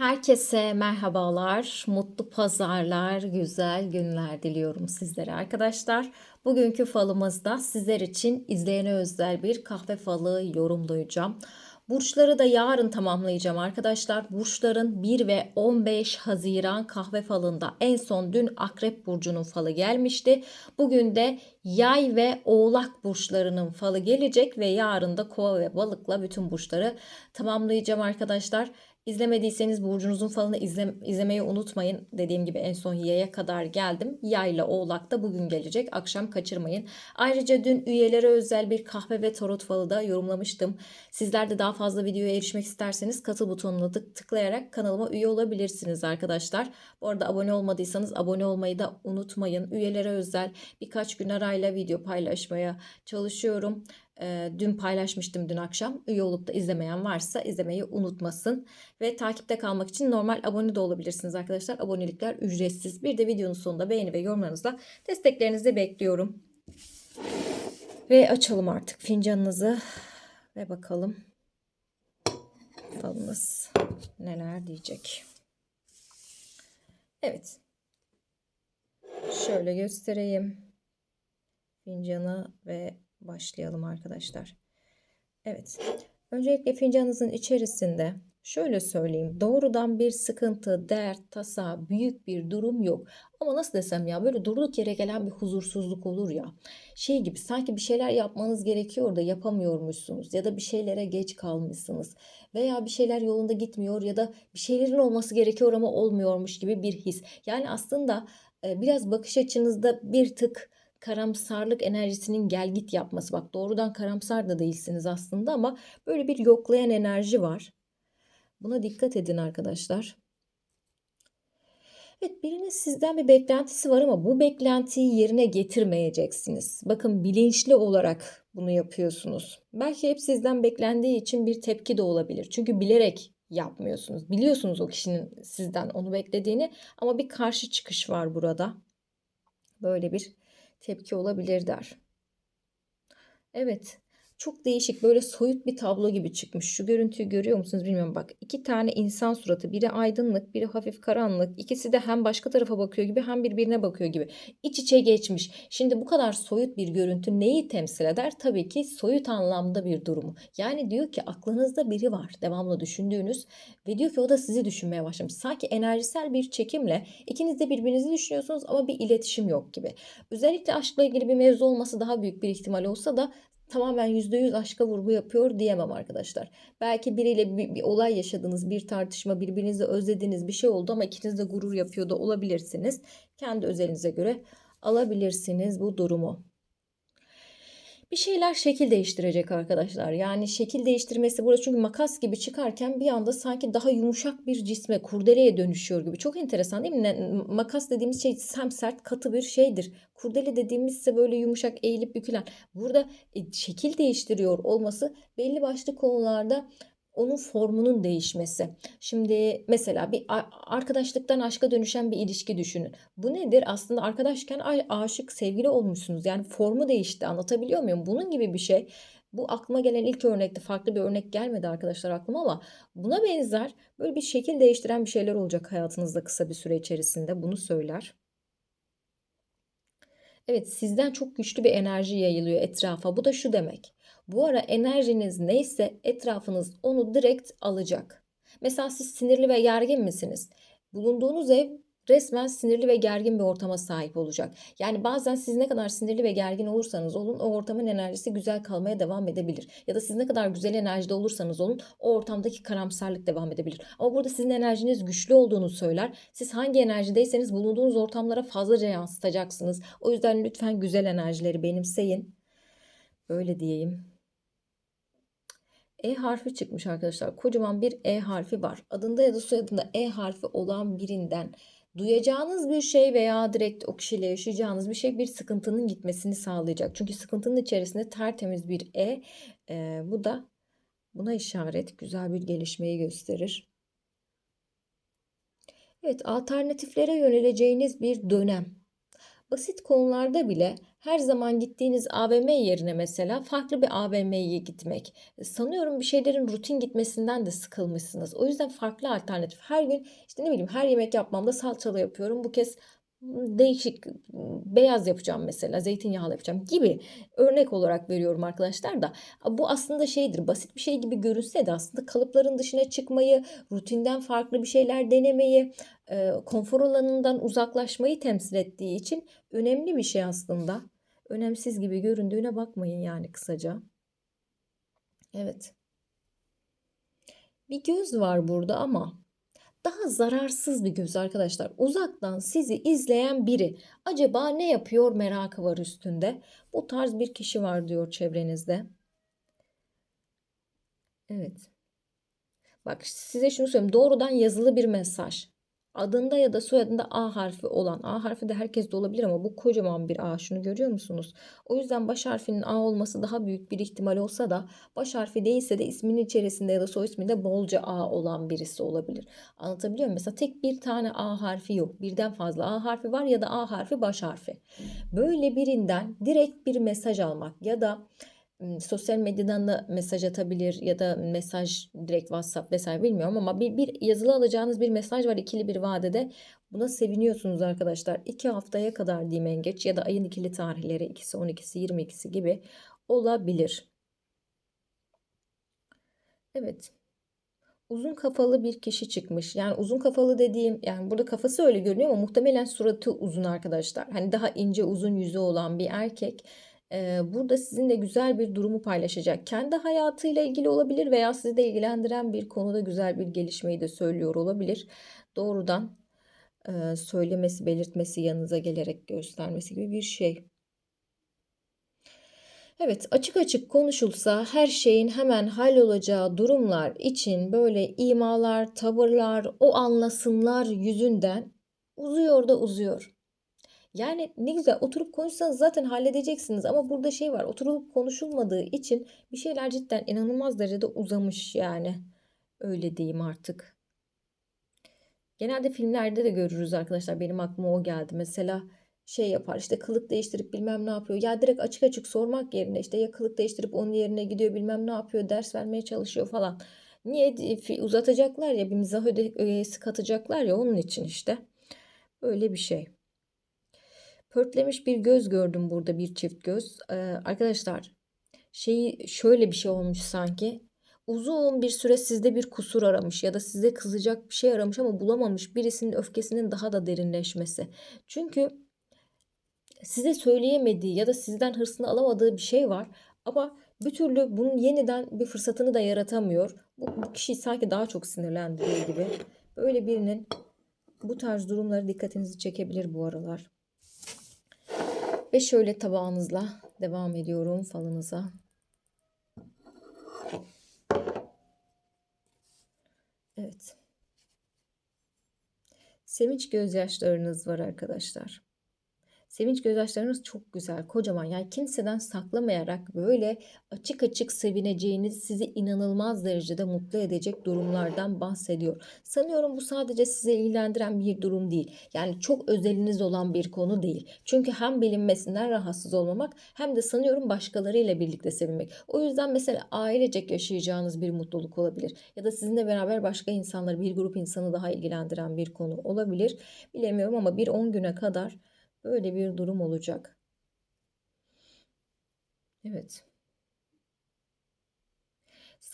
Herkese merhabalar, mutlu pazarlar, güzel günler diliyorum sizlere arkadaşlar. Bugünkü falımızda sizler için izleyene özel bir kahve falı yorumlayacağım. Burçları da yarın tamamlayacağım arkadaşlar. Burçların 1 ve 15 Haziran kahve falında en son dün Akrep Burcu'nun falı gelmişti. Bugün de Yay ve Oğlak burçlarının falı gelecek ve yarın da Kova ve Balık'la bütün burçları tamamlayacağım arkadaşlar. İzlemediyseniz burcunuzun falını izle, izlemeyi unutmayın. Dediğim gibi en son yaya kadar geldim. Yayla oğlak da bugün gelecek. Akşam kaçırmayın. Ayrıca dün üyelere özel bir kahve ve tarot falı da yorumlamıştım. Sizler de daha fazla videoya erişmek isterseniz katıl butonuna tık tıklayarak kanalıma üye olabilirsiniz arkadaşlar. Bu arada abone olmadıysanız abone olmayı da unutmayın. Üyelere özel birkaç gün arayla video paylaşmaya çalışıyorum. E, dün paylaşmıştım dün akşam. Üye olup da izlemeyen varsa izlemeyi unutmasın. Ve takipte kalmak için normal abone de olabilirsiniz arkadaşlar. Abonelikler ücretsiz. Bir de videonun sonunda beğeni ve yorumlarınızla desteklerinizi bekliyorum. Ve açalım artık fincanınızı. Ve bakalım falınız neler diyecek. Evet. Şöyle göstereyim. Fincanı ve başlayalım arkadaşlar. Evet. Öncelikle fincanınızın içerisinde şöyle söyleyeyim. Doğrudan bir sıkıntı, dert, tasa, büyük bir durum yok. Ama nasıl desem ya böyle durduk yere gelen bir huzursuzluk olur ya. Şey gibi sanki bir şeyler yapmanız gerekiyor da yapamıyormuşsunuz ya da bir şeylere geç kalmışsınız veya bir şeyler yolunda gitmiyor ya da bir şeylerin olması gerekiyor ama olmuyormuş gibi bir his. Yani aslında biraz bakış açınızda bir tık karamsarlık enerjisinin gel git yapması. Bak doğrudan karamsar da değilsiniz aslında ama böyle bir yoklayan enerji var. Buna dikkat edin arkadaşlar. Evet birinin sizden bir beklentisi var ama bu beklentiyi yerine getirmeyeceksiniz. Bakın bilinçli olarak bunu yapıyorsunuz. Belki hep sizden beklendiği için bir tepki de olabilir. Çünkü bilerek yapmıyorsunuz. Biliyorsunuz o kişinin sizden onu beklediğini ama bir karşı çıkış var burada. Böyle bir tepki olabilir der. Evet. Çok değişik böyle soyut bir tablo gibi çıkmış. Şu görüntüyü görüyor musunuz bilmiyorum bak. iki tane insan suratı. Biri aydınlık, biri hafif karanlık. İkisi de hem başka tarafa bakıyor gibi hem birbirine bakıyor gibi. İç içe geçmiş. Şimdi bu kadar soyut bir görüntü neyi temsil eder? Tabii ki soyut anlamda bir durumu. Yani diyor ki aklınızda biri var. Devamlı düşündüğünüz ve diyor ki o da sizi düşünmeye başlamış. Sanki enerjisel bir çekimle ikiniz de birbirinizi düşünüyorsunuz ama bir iletişim yok gibi. Özellikle aşkla ilgili bir mevzu olması daha büyük bir ihtimal olsa da tamamen %100 aşka vurgu yapıyor diyemem arkadaşlar. Belki biriyle bir, bir olay yaşadınız, bir tartışma, birbirinizi özlediğiniz bir şey oldu ama ikiniz de gurur yapıyor da olabilirsiniz. Kendi özelinize göre alabilirsiniz bu durumu bir şeyler şekil değiştirecek arkadaşlar. Yani şekil değiştirmesi burada çünkü makas gibi çıkarken bir anda sanki daha yumuşak bir cisme, kurdeleye dönüşüyor gibi. Çok enteresan değil mi? Makas dediğimiz şey sert, katı bir şeydir. Kurdele dediğimiz ise böyle yumuşak, eğilip bükülen. Burada e, şekil değiştiriyor olması belli başlı konularda onun formunun değişmesi. Şimdi mesela bir arkadaşlıktan aşka dönüşen bir ilişki düşünün. Bu nedir? Aslında arkadaşken aşık, sevgili olmuşsunuz. Yani formu değişti. Anlatabiliyor muyum? Bunun gibi bir şey. Bu aklıma gelen ilk örnekte farklı bir örnek gelmedi arkadaşlar aklıma ama buna benzer böyle bir şekil değiştiren bir şeyler olacak hayatınızda kısa bir süre içerisinde. Bunu söyler. Evet sizden çok güçlü bir enerji yayılıyor etrafa. Bu da şu demek. Bu ara enerjiniz neyse etrafınız onu direkt alacak. Mesela siz sinirli ve gergin misiniz? Bulunduğunuz ev resmen sinirli ve gergin bir ortama sahip olacak. Yani bazen siz ne kadar sinirli ve gergin olursanız olun o ortamın enerjisi güzel kalmaya devam edebilir. Ya da siz ne kadar güzel enerjide olursanız olun o ortamdaki karamsarlık devam edebilir. Ama burada sizin enerjiniz güçlü olduğunu söyler. Siz hangi enerjideyseniz bulunduğunuz ortamlara fazlaca yansıtacaksınız. O yüzden lütfen güzel enerjileri benimseyin. Öyle diyeyim. E harfi çıkmış arkadaşlar. Kocaman bir E harfi var. Adında ya da soyadında E harfi olan birinden duyacağınız bir şey veya direkt o kişiyle yaşayacağınız bir şey bir sıkıntının gitmesini sağlayacak. Çünkü sıkıntının içerisinde tertemiz bir E. e bu da buna işaret. Güzel bir gelişmeyi gösterir. Evet alternatiflere yöneleceğiniz bir dönem. Basit konularda bile her zaman gittiğiniz AVM yerine mesela farklı bir AVM'ye gitmek. Sanıyorum bir şeylerin rutin gitmesinden de sıkılmışsınız. O yüzden farklı alternatif. Her gün işte ne bileyim her yemek yapmamda salçalı yapıyorum. Bu kez değişik beyaz yapacağım mesela zeytinyağlı yapacağım gibi örnek olarak veriyorum arkadaşlar da. Bu aslında şeydir basit bir şey gibi görünse de aslında kalıpların dışına çıkmayı rutinden farklı bir şeyler denemeyi e, konfor alanından uzaklaşmayı temsil ettiği için önemli bir şey aslında. Önemsiz gibi göründüğüne bakmayın yani kısaca. Evet. Bir göz var burada ama daha zararsız bir göz arkadaşlar. Uzaktan sizi izleyen biri acaba ne yapıyor merakı var üstünde. Bu tarz bir kişi var diyor çevrenizde. Evet. Bak size şunu söyleyeyim. Doğrudan yazılı bir mesaj adında ya da soyadında A harfi olan A harfi de herkes de olabilir ama bu kocaman bir A şunu görüyor musunuz? O yüzden baş harfinin A olması daha büyük bir ihtimal olsa da baş harfi değilse de isminin içerisinde ya da soy isminde bolca A olan birisi olabilir. Anlatabiliyor muyum? Mesela tek bir tane A harfi yok. Birden fazla A harfi var ya da A harfi baş harfi. Böyle birinden direkt bir mesaj almak ya da sosyal medyadan da mesaj atabilir ya da mesaj direkt WhatsApp vesaire bilmiyorum ama bir, bir yazılı alacağınız bir mesaj var ikili bir vadede. Buna seviniyorsunuz arkadaşlar. 2 haftaya kadar diyeyim en geç ya da ayın ikili tarihleri ikisi 12'si 22'si gibi olabilir. Evet. Uzun kafalı bir kişi çıkmış. Yani uzun kafalı dediğim yani burada kafası öyle görünüyor ama muhtemelen suratı uzun arkadaşlar. Hani daha ince uzun yüzü olan bir erkek burada sizinle güzel bir durumu paylaşacak. Kendi hayatıyla ilgili olabilir veya sizi de ilgilendiren bir konuda güzel bir gelişmeyi de söylüyor olabilir. Doğrudan söylemesi, belirtmesi, yanınıza gelerek göstermesi gibi bir şey. Evet, açık açık konuşulsa her şeyin hemen hallolacağı durumlar için böyle imalar, tavırlar, o anlasınlar yüzünden uzuyor da uzuyor. Yani ne güzel oturup konuşsanız zaten halledeceksiniz ama burada şey var oturup konuşulmadığı için bir şeyler cidden inanılmaz derecede uzamış yani. Öyle diyeyim artık. Genelde filmlerde de görürüz arkadaşlar. Benim aklıma o geldi. Mesela şey yapar işte kılık değiştirip bilmem ne yapıyor. Ya direkt açık açık sormak yerine işte ya kılık değiştirip onun yerine gidiyor bilmem ne yapıyor ders vermeye çalışıyor falan. Niye uzatacaklar ya bir mizah öğesi katacaklar ya onun için işte. Öyle bir şey. Pörtlemiş bir göz gördüm burada bir çift göz. Ee, arkadaşlar şeyi şöyle bir şey olmuş sanki. Uzun bir süre sizde bir kusur aramış ya da size kızacak bir şey aramış ama bulamamış birisinin öfkesinin daha da derinleşmesi. Çünkü size söyleyemediği ya da sizden hırsını alamadığı bir şey var ama bir türlü bunun yeniden bir fırsatını da yaratamıyor. Bu, bu kişiyi sanki daha çok sinirlendiriyor gibi. Böyle birinin bu tarz durumları dikkatinizi çekebilir bu aralar. Ve şöyle tabağınızla devam ediyorum falınıza. Evet. Sevinç gözyaşlarınız var arkadaşlar. Sevinç gözyaşlarınız çok güzel, kocaman. Yani kimseden saklamayarak böyle açık açık sevineceğiniz, sizi inanılmaz derecede mutlu edecek durumlardan bahsediyor. Sanıyorum bu sadece size ilgilendiren bir durum değil. Yani çok özeliniz olan bir konu değil. Çünkü hem bilinmesinden rahatsız olmamak hem de sanıyorum başkalarıyla birlikte sevinmek. O yüzden mesela ailecek yaşayacağınız bir mutluluk olabilir. Ya da sizinle beraber başka insanlar, bir grup insanı daha ilgilendiren bir konu olabilir. Bilemiyorum ama bir 10 güne kadar Böyle bir durum olacak. Evet.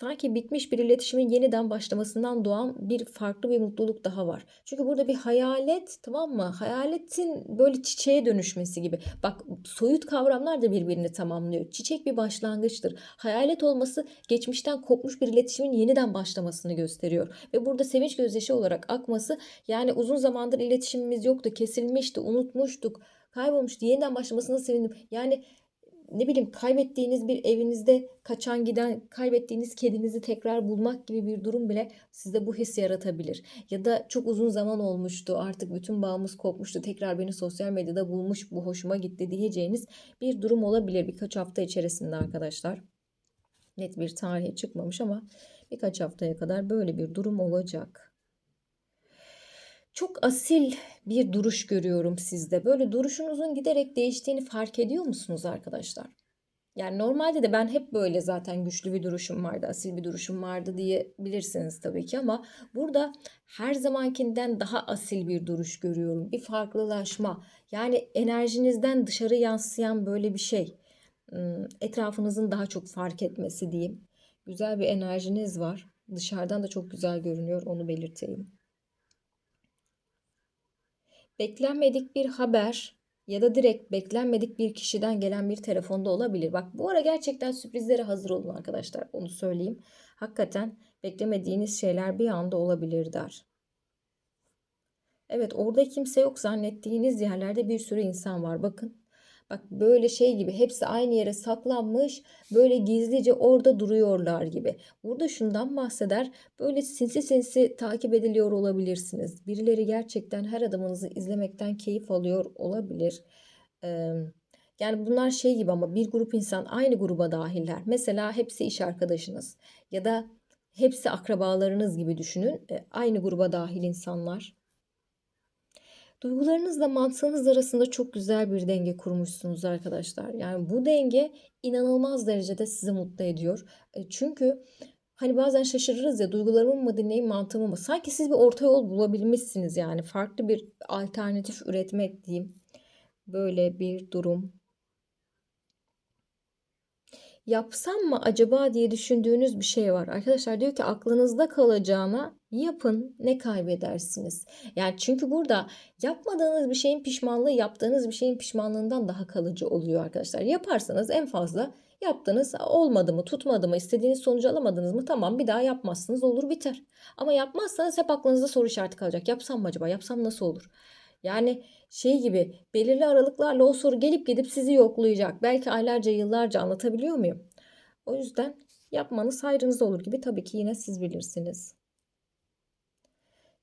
Sanki bitmiş bir iletişimin yeniden başlamasından doğan bir farklı bir mutluluk daha var. Çünkü burada bir hayalet tamam mı? Hayaletin böyle çiçeğe dönüşmesi gibi. Bak soyut kavramlar da birbirini tamamlıyor. Çiçek bir başlangıçtır. Hayalet olması geçmişten kopmuş bir iletişimin yeniden başlamasını gösteriyor. Ve burada sevinç gözyaşı olarak akması yani uzun zamandır iletişimimiz yoktu, kesilmişti, unutmuştuk, kaybolmuştu. Yeniden başlamasına sevindim. Yani ne bileyim kaybettiğiniz bir evinizde kaçan giden kaybettiğiniz kedinizi tekrar bulmak gibi bir durum bile sizde bu his yaratabilir. Ya da çok uzun zaman olmuştu artık bütün bağımız kopmuştu tekrar beni sosyal medyada bulmuş bu hoşuma gitti diyeceğiniz bir durum olabilir birkaç hafta içerisinde arkadaşlar. Net bir tarihe çıkmamış ama birkaç haftaya kadar böyle bir durum olacak. Çok asil bir duruş görüyorum sizde. Böyle duruşunuzun giderek değiştiğini fark ediyor musunuz arkadaşlar? Yani normalde de ben hep böyle zaten güçlü bir duruşum vardı, asil bir duruşum vardı diyebilirsiniz tabii ki ama burada her zamankinden daha asil bir duruş görüyorum. Bir farklılaşma. Yani enerjinizden dışarı yansıyan böyle bir şey. Hmm, Etrafınızın daha çok fark etmesi diyeyim. Güzel bir enerjiniz var. Dışarıdan da çok güzel görünüyor, onu belirteyim. Beklenmedik bir haber ya da direkt beklenmedik bir kişiden gelen bir telefonda olabilir. Bak bu ara gerçekten sürprizlere hazır olun arkadaşlar. Onu söyleyeyim. Hakikaten beklemediğiniz şeyler bir anda olabilir der. Evet orada kimse yok zannettiğiniz yerlerde bir sürü insan var. Bakın Bak böyle şey gibi hepsi aynı yere saklanmış böyle gizlice orada duruyorlar gibi. Burada şundan bahseder böyle sinsi sinsi takip ediliyor olabilirsiniz. Birileri gerçekten her adımınızı izlemekten keyif alıyor olabilir. Yani bunlar şey gibi ama bir grup insan aynı gruba dahiller. Mesela hepsi iş arkadaşınız ya da hepsi akrabalarınız gibi düşünün. Ee, aynı gruba dahil insanlar. Duygularınızla mantığınız arasında çok güzel bir denge kurmuşsunuz arkadaşlar. Yani bu denge inanılmaz derecede sizi mutlu ediyor. E, çünkü hani bazen şaşırırız ya duygularımı mı dinleyeyim mantığımı mı? Sanki siz bir orta yol bulabilmişsiniz yani. Farklı bir alternatif üretmek diyeyim. Böyle bir durum yapsam mı acaba diye düşündüğünüz bir şey var. Arkadaşlar diyor ki aklınızda kalacağına yapın ne kaybedersiniz. Yani çünkü burada yapmadığınız bir şeyin pişmanlığı yaptığınız bir şeyin pişmanlığından daha kalıcı oluyor arkadaşlar. Yaparsanız en fazla yaptınız olmadı mı tutmadı mı istediğiniz sonucu alamadınız mı tamam bir daha yapmazsınız olur biter. Ama yapmazsanız hep aklınızda soru işareti kalacak. Yapsam mı acaba yapsam nasıl olur? Yani şey gibi belirli aralıklarla o soru gelip gidip sizi yoklayacak. Belki aylarca yıllarca anlatabiliyor muyum? O yüzden yapmanız hayrınız olur gibi tabii ki yine siz bilirsiniz.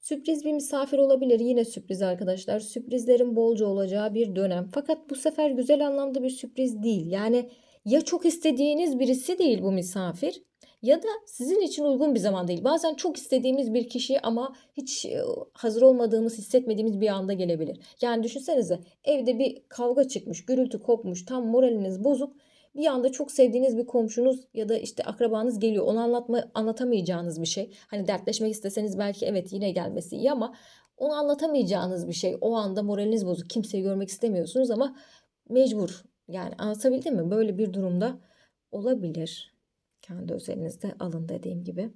Sürpriz bir misafir olabilir. Yine sürpriz arkadaşlar. Sürprizlerin bolca olacağı bir dönem. Fakat bu sefer güzel anlamda bir sürpriz değil. Yani ya çok istediğiniz birisi değil bu misafir ya da sizin için uygun bir zaman değil. Bazen çok istediğimiz bir kişi ama hiç e, hazır olmadığımız, hissetmediğimiz bir anda gelebilir. Yani düşünsenize evde bir kavga çıkmış, gürültü kopmuş, tam moraliniz bozuk. Bir anda çok sevdiğiniz bir komşunuz ya da işte akrabanız geliyor. Onu anlatma, anlatamayacağınız bir şey. Hani dertleşmek isteseniz belki evet yine gelmesi iyi ama onu anlatamayacağınız bir şey. O anda moraliniz bozuk. Kimseyi görmek istemiyorsunuz ama mecbur. Yani anlatabildim mi? Böyle bir durumda olabilir. Kendi özelinizde alın dediğim gibi.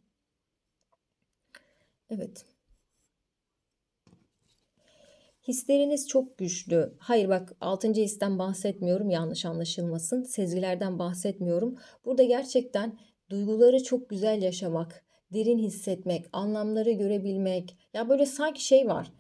Evet. Hisleriniz çok güçlü. Hayır bak 6. histen bahsetmiyorum yanlış anlaşılmasın. Sezgilerden bahsetmiyorum. Burada gerçekten duyguları çok güzel yaşamak, derin hissetmek, anlamları görebilmek. Ya böyle sanki şey var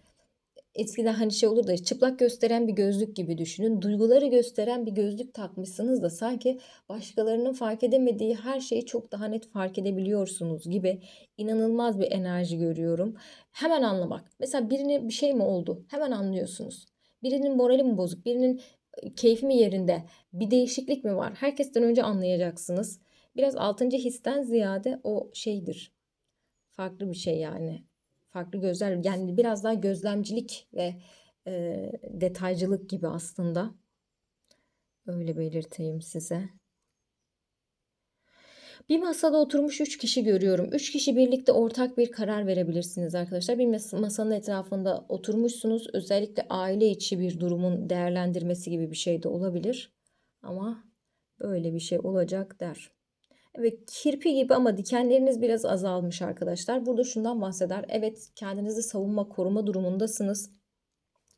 eskiden hani şey olur da çıplak gösteren bir gözlük gibi düşünün. Duyguları gösteren bir gözlük takmışsınız da sanki başkalarının fark edemediği her şeyi çok daha net fark edebiliyorsunuz gibi inanılmaz bir enerji görüyorum. Hemen anlamak. Mesela birine bir şey mi oldu? Hemen anlıyorsunuz. Birinin morali mi bozuk? Birinin keyfi mi yerinde? Bir değişiklik mi var? Herkesten önce anlayacaksınız. Biraz altıncı histen ziyade o şeydir. Farklı bir şey yani farklı gözler yani biraz daha gözlemcilik ve e, detaycılık gibi aslında. Öyle belirteyim size. Bir masada oturmuş 3 kişi görüyorum. 3 kişi birlikte ortak bir karar verebilirsiniz arkadaşlar. Bir masanın etrafında oturmuşsunuz. Özellikle aile içi bir durumun değerlendirmesi gibi bir şey de olabilir. Ama böyle bir şey olacak der ve kirpi gibi ama dikenleriniz biraz azalmış arkadaşlar. Burada şundan bahseder. Evet kendinizi savunma koruma durumundasınız.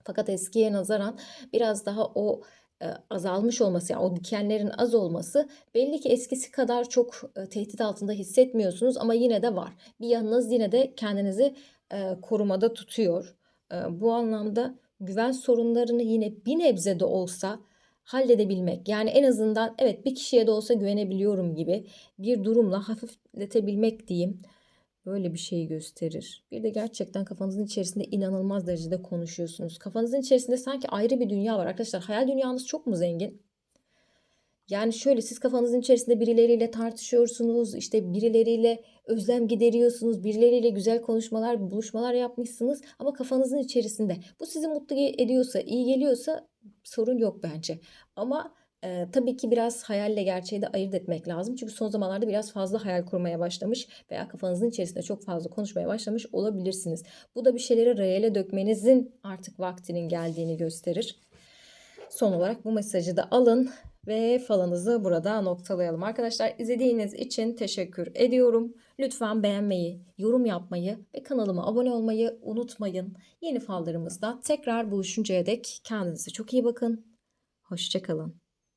Fakat eskiye nazaran biraz daha o e, azalmış olması yani o dikenlerin az olması belli ki eskisi kadar çok e, tehdit altında hissetmiyorsunuz ama yine de var. Bir yanınız yine de kendinizi e, korumada tutuyor. Bu anlamda güven sorunlarını yine bir nebze de olsa halledebilmek. Yani en azından evet bir kişiye de olsa güvenebiliyorum gibi bir durumla hafifletebilmek diyeyim. Böyle bir şeyi gösterir. Bir de gerçekten kafanızın içerisinde inanılmaz derecede konuşuyorsunuz. Kafanızın içerisinde sanki ayrı bir dünya var. Arkadaşlar hayal dünyanız çok mu zengin? Yani şöyle siz kafanızın içerisinde birileriyle tartışıyorsunuz, işte birileriyle özlem gideriyorsunuz, birileriyle güzel konuşmalar, buluşmalar yapmışsınız ama kafanızın içerisinde bu sizi mutlu ediyorsa, iyi geliyorsa sorun yok bence. Ama e, tabii ki biraz hayalle gerçeği de ayırt etmek lazım. Çünkü son zamanlarda biraz fazla hayal kurmaya başlamış veya kafanızın içerisinde çok fazla konuşmaya başlamış olabilirsiniz. Bu da bir şeyleri reale dökmenizin artık vaktinin geldiğini gösterir. Son olarak bu mesajı da alın ve falanızı burada noktalayalım. Arkadaşlar izlediğiniz için teşekkür ediyorum. Lütfen beğenmeyi, yorum yapmayı ve kanalıma abone olmayı unutmayın. Yeni fallarımızda tekrar buluşuncaya dek kendinize çok iyi bakın. Hoşçakalın.